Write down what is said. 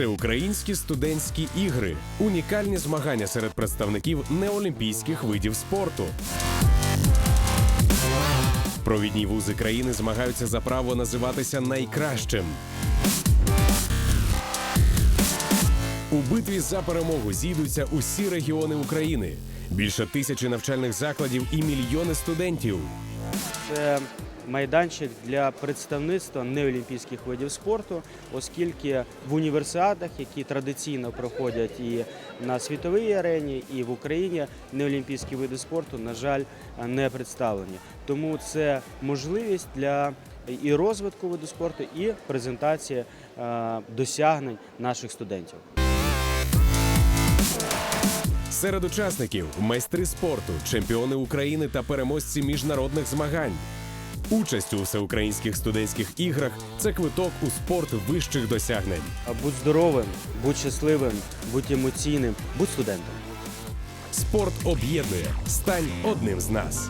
Всеукраїнські студентські ігри унікальні змагання серед представників неолімпійських видів спорту. Провідні вузи країни змагаються за право називатися найкращим. У битві за перемогу зійдуться усі регіони України, більше тисячі навчальних закладів і мільйони студентів. Це майданчик для представництва неолімпійських видів спорту, оскільки в універсіадах, які традиційно проходять і на світовій арені, і в Україні, неолімпійські види спорту, на жаль, не представлені. Тому це можливість для і розвитку виду спорту, і презентації е, досягнень наших студентів. Серед учасників майстри спорту, чемпіони України та переможці міжнародних змагань. Участь у всеукраїнських студентських іграх це квиток у спорт вищих досягнень. А Будь здоровим, будь щасливим, будь емоційним, будь студентом. Спорт об'єднує. Стань одним з нас.